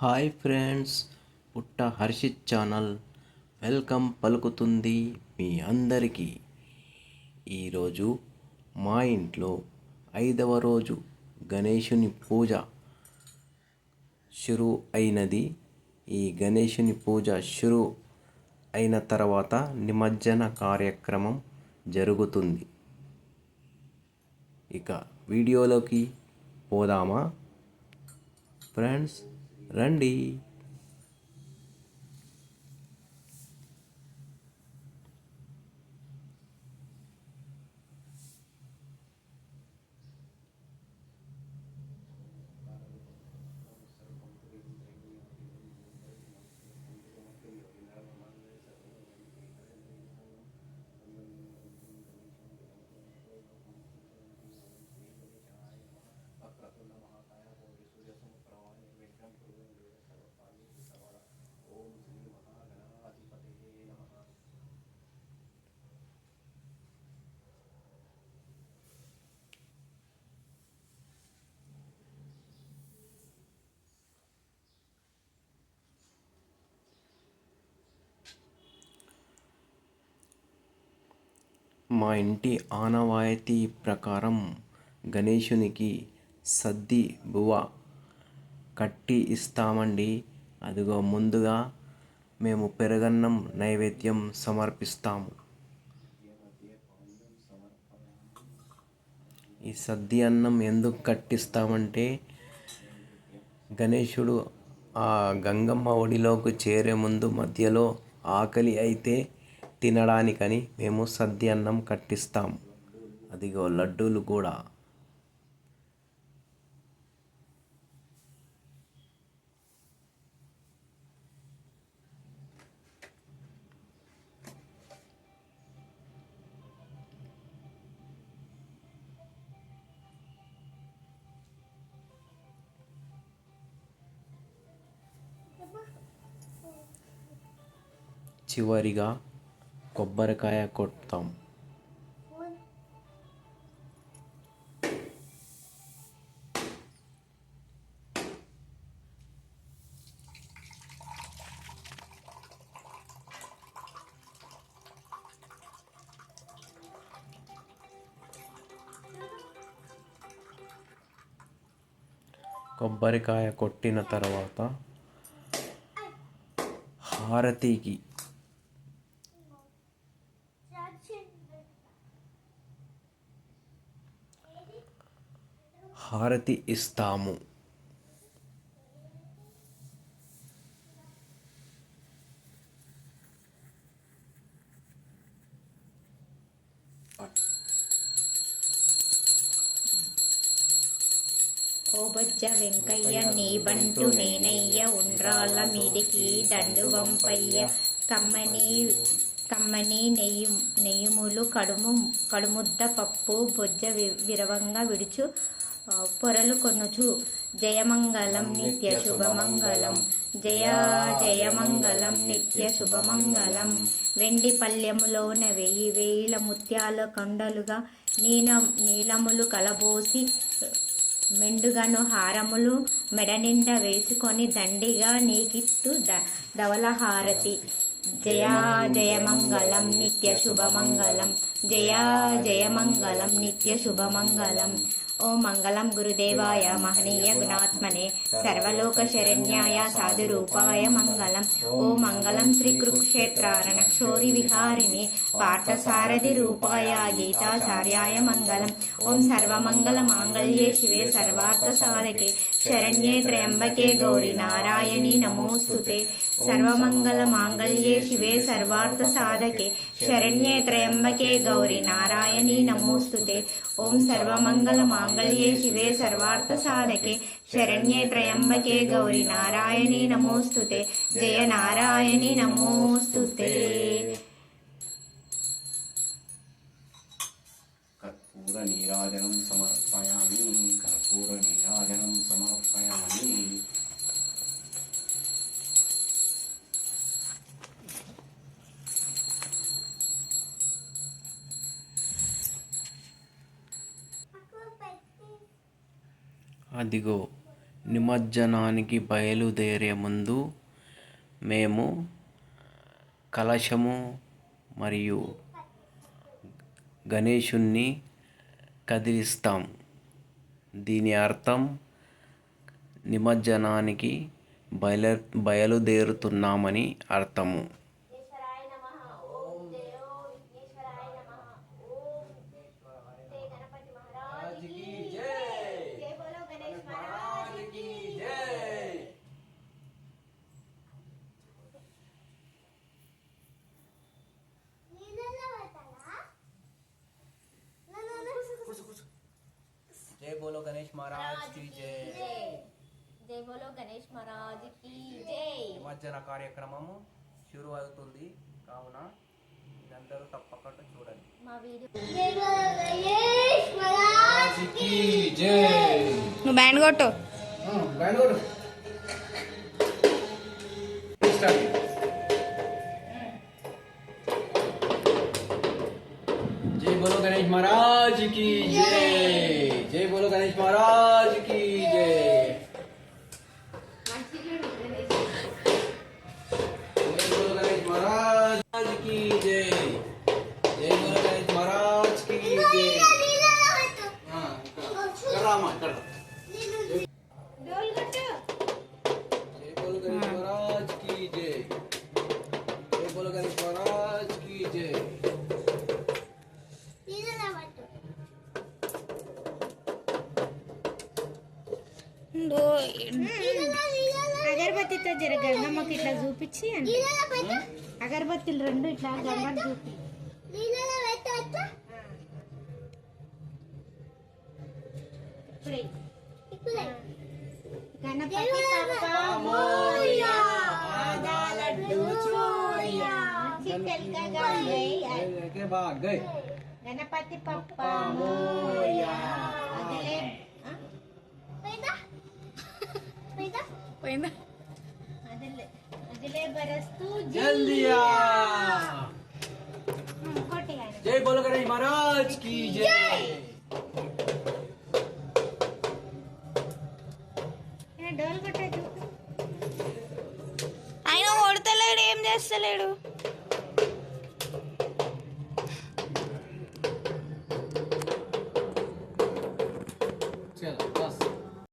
Hi friends పుట్ట Harshit channel. Welcome పలుకుతుంది మీ అందరికీ. ఈరోజు మా ఇంట్లో ఐదవ రోజు గణేషుని పూజ షురు అయినది. ఈ గణేషుని పూజ షురు అయిన తర్వాత నిమజ్జన కార్యక్రమం జరుగుతుంది. ఇక వీడియోలోకి పోదామా? ఫ్రెండ్స్ రండి. మా ఇంటి ఆనవాయితీ ప్రకారం గణేషునికి సద్ది బువ్వ కట్టి ఇస్తామండి. అదిగో ముందుగా మేము పెరగన్నం నైవేద్యం సమర్పిస్తాము. ఈ సద్ది అన్నం ఎందుకు కట్టిస్తామంటే గణేశుడు ఆ గంగమ్మ ఒడిలోకి చేరే ముందు మధ్యలో ఆకలి అయితే తినడానికని మేము సద్యన్నం అన్నం కట్టిస్తాం. అదిగో లడ్డూలు కూడా. చివరిగా కొబ్బరికాయ కొడతాం కొబ్బరికాయ కొట్టిన తర్వాత హారతికి హారతి ఇస్తాము. ఓబజ్జ వెంకయ్య నీ బంటు నేనయ్య ఉండ్రాళ్ళ మీదికి దండువంపయ్య కమ్మని కమ్మని నెయ్యి నెయ్యిములు కడుము కడుముద్ద పప్పు బొజ్జ విరవంగా విడుచు. పొరలు కొనుచు. జయమంగళం నిత్య శుభమంగళం. జయ జయమంగళం నిత్య శుభమంగళం. వెండి పల్లెములోన వెయ్యి వేల ముత్యాల కొండలుగా నీల నీలములు కలబోసి మెండుగను హారములు మెడ నిండా వేసుకొని దండిగా నీకిత్తు ద ధవల హారతి జయ జయమంగళం నిత్య శుభమంగళం. జయ జయమంగళం నిత్య శుభమంగళం. ఓ మంగళం గురుదేవాయ మహనీయ గుణాత్మనే సర్వలోక శరణ్యాయ సాధురూపాయ మంగళం ఓ మంగళం శ్రీ కురుక్షేత్ర రణక్షోరి విహారిణి పార్థసారథి రూపాయ గీతాచార్యాయ మంగళం ఓం సర్వమంగళ మాంగళ్యే శివే సర్వార్థ సాధకే శరణ్యే త్రయంబకే గౌరి నారాయణి నమోస్తుతే సర్వమంగళ మాంగళ్యే శివే సర్వార్థ సాధకే శరణ్యే త్రయంబకే గౌరీ నారాయణీ నమోస్తుతే. ఓం సర్వమంగళ మాంగళ్యే శివే సర్వార్థ సాధకే శరణ్యే త్రయంబకే గౌరీ నారాయణీ నమోస్తుతే. జయ నారాయణీ నమోస్తుతే. అదిగో నిమజ్జనానికి బయలుదేరే ముందు మేము కలశము మరియు గణేషుణ్ణి కదిలిస్తాం. దీని అర్థం నిమజ్జనానికి బయలు బయలుదేరుతున్నామని అర్థము. મહારાજ કી જય జై. బోలో గణేష్ మహారాజ్కి జై. నిమజ్జన కార్యక్రమము షురు అవుతుంది కావున మీరందరూ తప్పకుండా చూడండి. మా వీడియో జై గణేష్ మహారాజ్కి జై. నువ్వు బ్యాండ్ కొట్టు. బ్యాండ్ కొట్టు. జై బోలో గణేష్ మహారాజ్కి జై. అగరబత్తితో జర గంగమ్మకి ఇట్లా చూపించి అంటే. అగరబత్తిలు రెండు ఇట్లా గంగమ్మ చూపి. గణపతి బప్పా మోరియా. ఆదాలడ్డు చూరియా. అదిలే బరస్తూ जल्दिया కొట్టేయాలి जय बोलो गणेश महाराज की जय ఏ, డోలు కొట్టేది ఆయన కొడతలేడు ఏం చేస్తలేడు